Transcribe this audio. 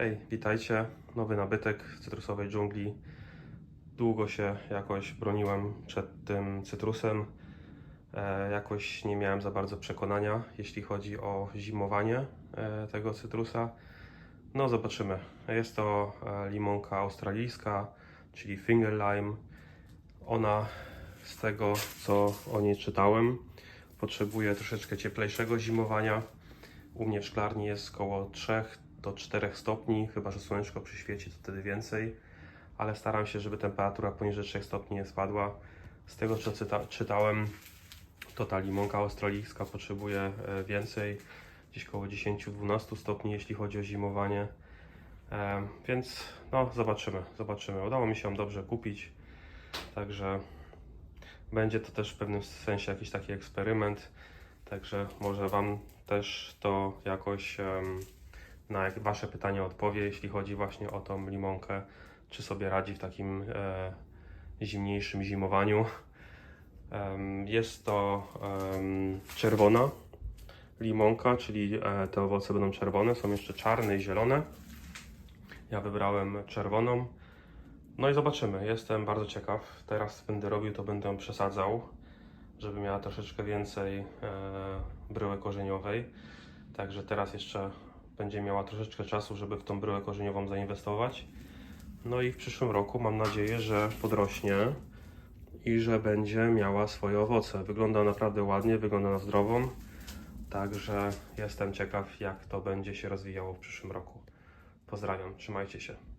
Hej, witajcie. Nowy nabytek cytrusowej dżungli. Długo się jakoś broniłem przed tym cytrusem. E, jakoś nie miałem za bardzo przekonania, jeśli chodzi o zimowanie e, tego cytrusa. No, zobaczymy. Jest to e, limonka australijska, czyli finger lime. Ona, z tego co o niej czytałem, potrzebuje troszeczkę cieplejszego zimowania. U mnie w szklarni jest około 3 do 4 stopni, chyba że słoneczko przyświeci, to wtedy więcej, ale staram się, żeby temperatura poniżej 3 stopni nie spadła. Z tego co czyta, czytałem, to ta limonka australijska potrzebuje e, więcej, gdzieś około 10-12 stopni, jeśli chodzi o zimowanie. E, Więc no, zobaczymy, zobaczymy. Udało mi się ją dobrze kupić, także będzie to też w pewnym sensie jakiś taki eksperyment. Także może Wam też to jakoś na Wasze pytania odpowie, jeśli chodzi właśnie o tą limonkę, czy sobie radzi w takim e, zimniejszym zimowaniu. Jest to czerwona limonka, czyli e, te owoce będą czerwone, są jeszcze czarne i zielone. Ja wybrałem czerwoną. No i zobaczymy, jestem bardzo ciekaw. Teraz będę robił, to będę przesadzał, żeby miała troszeczkę więcej e, bryły korzeniowej. Także teraz jeszcze będzie miała troszeczkę czasu, żeby w tą bryłę korzeniową zainwestować. No i w przyszłym roku mam nadzieję, że podrośnie i że będzie miała swoje owoce. Wygląda naprawdę ładnie, wygląda na zdrową. Także jestem ciekaw, jak to będzie się rozwijało w przyszłym roku. Pozdrawiam, trzymajcie się.